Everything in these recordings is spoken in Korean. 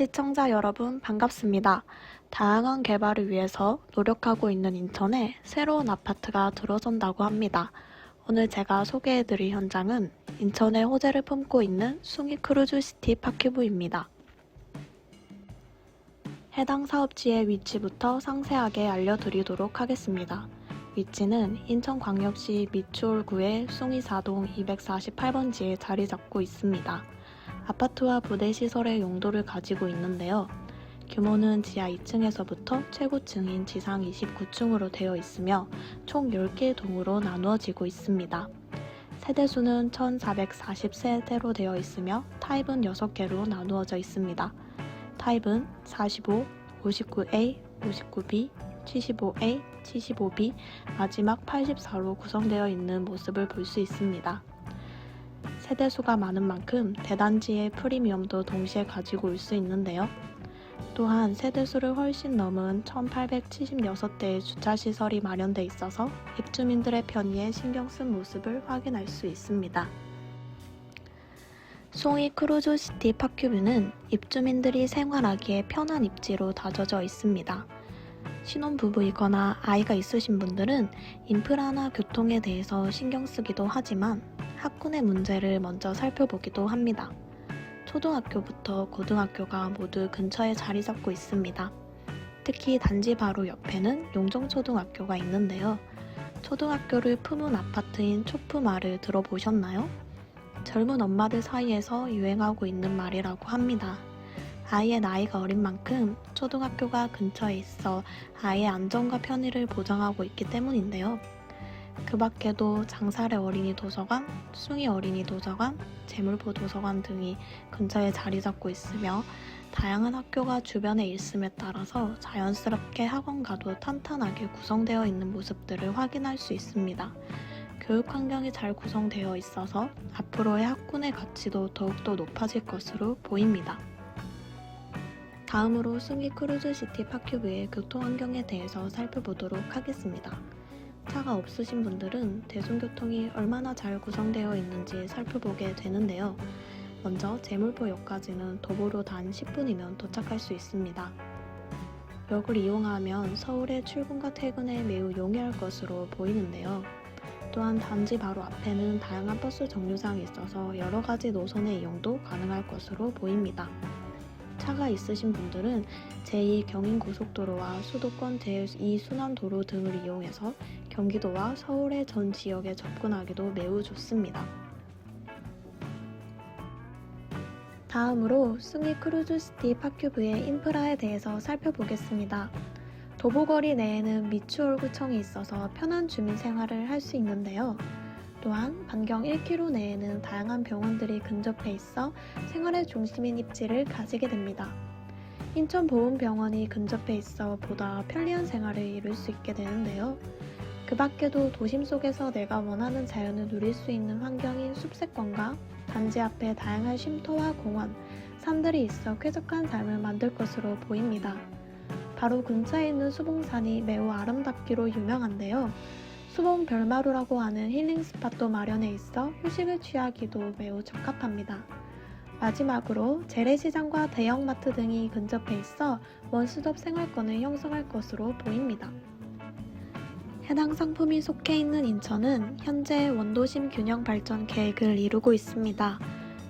시청자 여러분 반갑습니다. 다양한 개발을 위해서 노력하고 있는 인천에 새로운 아파트가 들어선다고 합니다. 오늘 제가 소개해드릴 현장은 인천의 호재를 품고 있는 숭이 크루즈시티 파큐브입니다. 해당 사업지의 위치부터 상세하게 알려드리도록 하겠습니다. 위치는 인천광역시 미추홀구의 숭이사동 248번지에 자리 잡고 있습니다. 아파트와 부대 시설의 용도를 가지고 있는데요. 규모는 지하 2층에서부터 최고층인 지상 29층으로 되어 있으며 총 10개의 동으로 나누어지고 있습니다. 세대수는 1440세대로 되어 있으며 타입은 6개로 나누어져 있습니다. 타입은 45, 59A, 59B, 75A, 75B, 마지막 84로 구성되어 있는 모습을 볼 수 있습니다. 세대수가 많은 만큼 대단지의 프리미엄도 동시에 가지고 올 수 있는데요. 또한 세대수를 훨씬 넘은 1876대의 주차시설이 마련돼 있어서 입주민들의 편의에 신경 쓴 모습을 확인할 수 있습니다. 송이 크루즈 시티 파큐뷰는 입주민들이 생활하기에 편한 입지로 다져져 있습니다. 신혼부부이거나 아이가 있으신 분들은 인프라나 교통에 대해서 신경 쓰기도 하지만 학군의 문제를 먼저 살펴보기도 합니다. 초등학교부터 고등학교가 모두 근처에 자리 잡고 있습니다. 특히 단지 바로 옆에는 용정초등학교가 있는데요. 초등학교를 품은 아파트인 초품아를 들어보셨나요? 젊은 엄마들 사이에서 유행하고 있는 말이라고 합니다. 아이의 나이가 어린 만큼 초등학교가 근처에 있어 아이의 안전과 편의를 보장하고 있기 때문인데요. 그 밖에도 장사래 어린이 도서관, 숭이 어린이 도서관, 재물포 도서관 등이 근처에 자리 잡고 있으며 다양한 학교가 주변에 있음에 따라서 자연스럽게 학원가도 탄탄하게 구성되어 있는 모습들을 확인할 수 있습니다. 교육 환경이 잘 구성되어 있어서 앞으로의 학군의 가치도 더욱더 높아질 것으로 보입니다. 다음으로 숭이 크루즈 시티 파큐브의 교통 환경에 대해서 살펴보도록 하겠습니다. 차가 없으신 분들은 대중교통이 얼마나 잘 구성되어 있는지 살펴보게 되는데요. 먼저 제물포역까지는 도보로 단 10분이면 도착할 수 있습니다. 역을 이용하면 서울의 출근과 퇴근에 매우 용이할 것으로 보이는데요. 또한 단지 바로 앞에는 다양한 버스 정류장이 있어서 여러 가지 노선의 이용도 가능할 것으로 보입니다. 차가 있으신 분들은 제2 경인고속도로와 수도권 제2 순환도로 등을 이용해서 경기도와 서울의 전 지역에 접근하기도 매우 좋습니다. 다음으로 숭이 크루즈시티 파큐브의 인프라에 대해서 살펴보겠습니다. 도보거리 내에는 미추홀구청이 있어서 편한 주민 생활을 할 수 있는데요. 또한 반경 1km 내에는 다양한 병원들이 근접해 있어 생활의 중심인 입지를 가지게 됩니다. 인천보훈병원이 근접해 있어 보다 편리한 생활을 이룰 수 있게 되는데요. 그 밖에도 도심 속에서 내가 원하는 자연을 누릴 수 있는 환경인 숲세권과 단지 앞에 다양한 쉼터와 공원, 산들이 있어 쾌적한 삶을 만들 것으로 보입니다. 바로 근처에 있는 수봉산이 매우 아름답기로 유명한데요. 수봉 별마루라고 하는 힐링 스팟도 마련해 있어 휴식을 취하기도 매우 적합합니다. 마지막으로 재래시장과 대형마트 등이 근접해 있어 원스톱 생활권을 형성할 것으로 보입니다. 해당 상품이 속해 있는 인천은 현재 원도심 균형 발전 계획을 이루고 있습니다.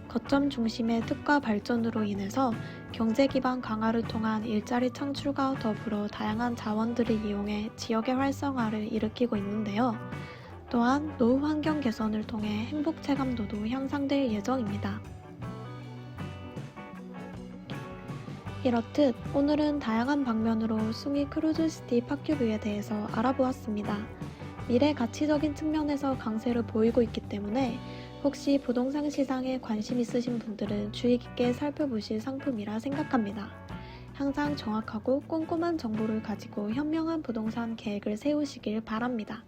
거점 중심의 특화 발전으로 인해서 경제 기반 강화를 통한 일자리 창출과 더불어 다양한 자원들을 이용해 지역의 활성화를 일으키고 있는데요. 또한 노후 환경 개선을 통해 행복 체감도도 향상될 예정입니다. 이렇듯 오늘은 다양한 방면으로 숭이 크루즈 시티 파큐뷰에 대해서 알아보았습니다. 미래 가치적인 측면에서 강세를 보이고 있기 때문에 혹시 부동산 시장에 관심 있으신 분들은 주의 깊게 살펴보실 상품이라 생각합니다. 항상 정확하고 꼼꼼한 정보를 가지고 현명한 부동산 계획을 세우시길 바랍니다.